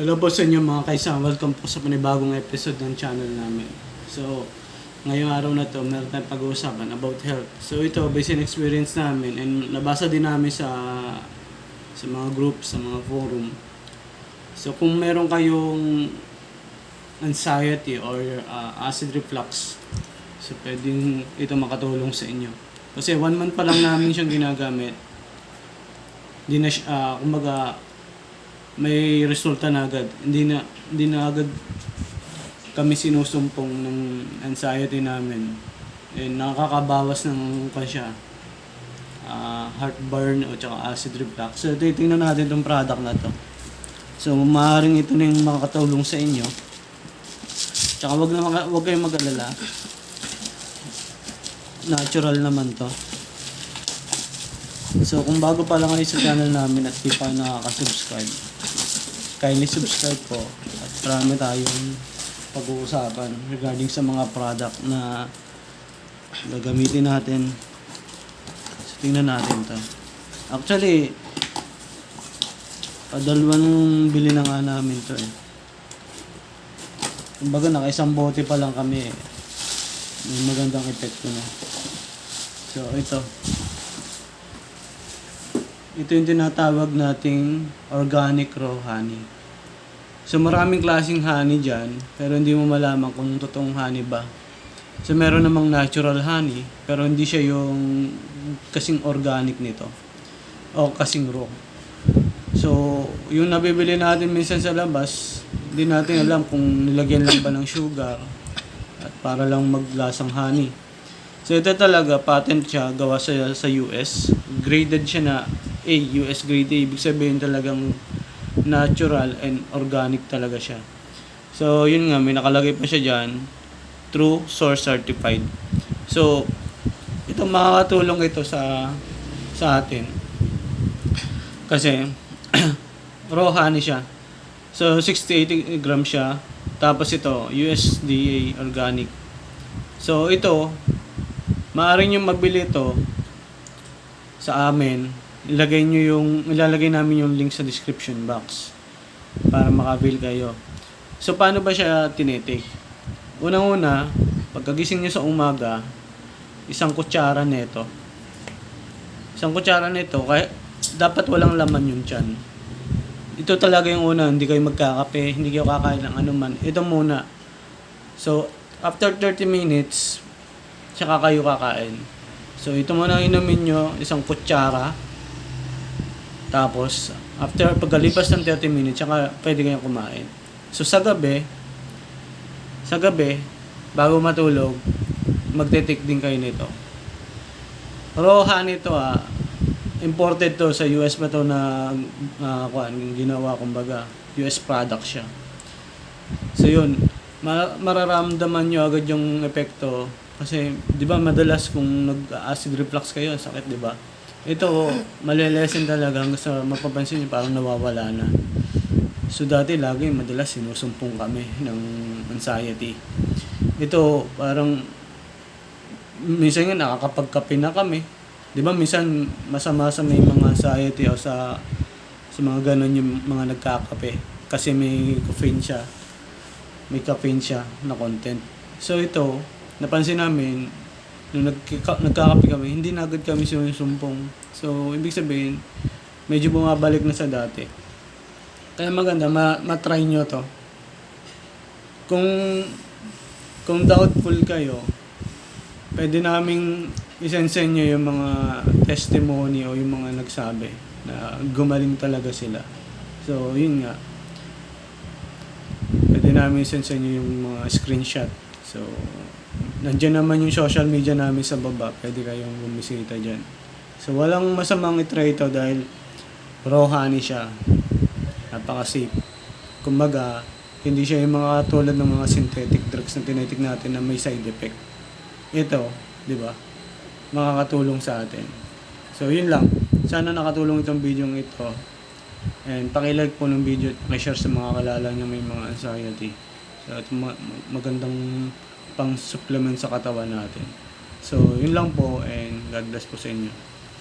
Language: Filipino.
Hello po sa inyo mga kaisa. Welcome po sa panibagong episode ng channel namin. So, ngayong araw na to, meron tayong pag-uusapan about health. So, ito, based on experience namin and nabasa din namin sa sa mga groups, sa mga forum. So, kung meron kayong anxiety or uh, acid reflux, so pwedeng ito makatulong sa inyo. Kasi one month pa lang namin siyang ginagamit. Hindi na siya, ah, kumbaga, may resulta na agad. Hindi na hindi na agad kami sinusumpong ng anxiety namin. And nakakabawas ng pa siya. ah, heartburn o tsaka acid reflux. So titingnan natin itong product na to. So maaaring ito na yung makakatulong sa inyo. Tsaka wag na wag kayong mag-alala. Natural naman to. So kung bago pa lang kayo sa channel namin at di pa nakaka-subscribe, kindly subscribe po at marami tayong pag-uusapan regarding sa mga product na gagamitin natin. So tingnan natin to. Actually, padalawang bili na nga namin to eh. Kumbaga naka isang bote pa lang kami eh. May magandang epekto na. So ito. Ito yung tinatawag nating organic raw honey. So maraming klaseng honey dyan, pero hindi mo malaman kung totoong honey ba. So meron namang natural honey, pero hindi siya yung kasing organic nito. O kasing raw. So, yung nabibili natin minsan sa labas, hindi natin alam kung nilagyan lang ba ng sugar at para lang maglasang honey. So ito talaga, patent siya, gawa sa, sa US. Graded siya na A, US grade A. Ibig sabihin talagang natural and organic talaga siya. So yun nga, may nakalagay pa siya dyan, true source certified. So, ito makakatulong ito sa sa atin. Kasi, raw honey siya. So, 60-80 grams siya. Tapos ito, USDA organic. So, ito, maaari nyo magbili ito sa amin. Ilagay nyo yung, ilalagay namin yung link sa description box para makabil kayo. So, paano ba siya tinitake? Unang-una, pagkagising nyo sa umaga, isang kutsara nito. Isang kutsara nito, kaya dapat walang laman yung tiyan. Ito talaga yung una, hindi kayo magkakape, hindi kayo kakain ng anuman. Ito muna. So, after 30 minutes, tsaka kayo kakain. So, ito muna inumin nyo, isang kutsara. Tapos, after pagkalipas ng 30 minutes, tsaka pwede kayong kumain. So, sa gabi, sa gabi, bago matulog, magte-take din kayo nito. Raw honey to ah, imported to sa US pa to na uh, kuan, ginawa kumbaga, US product siya. So yun, ma- mararamdaman nyo agad yung epekto kasi 'di ba madalas kung nag-acid reflux kayo, sakit 'di ba? Ito malelesen talaga hanggang sa mapapansin nyo parang nawawala na. So dati lagi madalas sinusumpong kami ng anxiety. Ito parang minsan nga nakakapagkape na kami. 'Di ba minsan masama sa may mga anxiety o sa sa mga ganun yung mga nagkakape kasi may caffeine siya. May caffeine siya na content. So ito, napansin namin nung nagkika, nagkakape kami, hindi na agad kami sinusumpong. So ibig sabihin, medyo bumabalik na sa dati. Kaya maganda, ma- matry nyo to. Kung kung doubtful kayo, pwede naming isensend nyo yung mga testimony o yung mga nagsabi na gumaling talaga sila. So, yun nga. Pwede namin isensend nyo yung mga screenshot. So, nandiyan naman yung social media namin sa baba. Pwede kayong bumisita dyan. So, walang masamang itry ito dahil raw honey siya. Napaka-safe. Kumbaga, hindi siya yung mga tulad ng mga synthetic drugs na tinitik natin na may side effect. Ito, di ba? Makakatulong sa atin. So, yun lang. Sana nakatulong itong video ito. And pakilike po ng video at share sa mga kalala niyo may mga anxiety. At ma- magandang pang supplement sa katawan natin. So, yun lang po and God bless po sa inyo.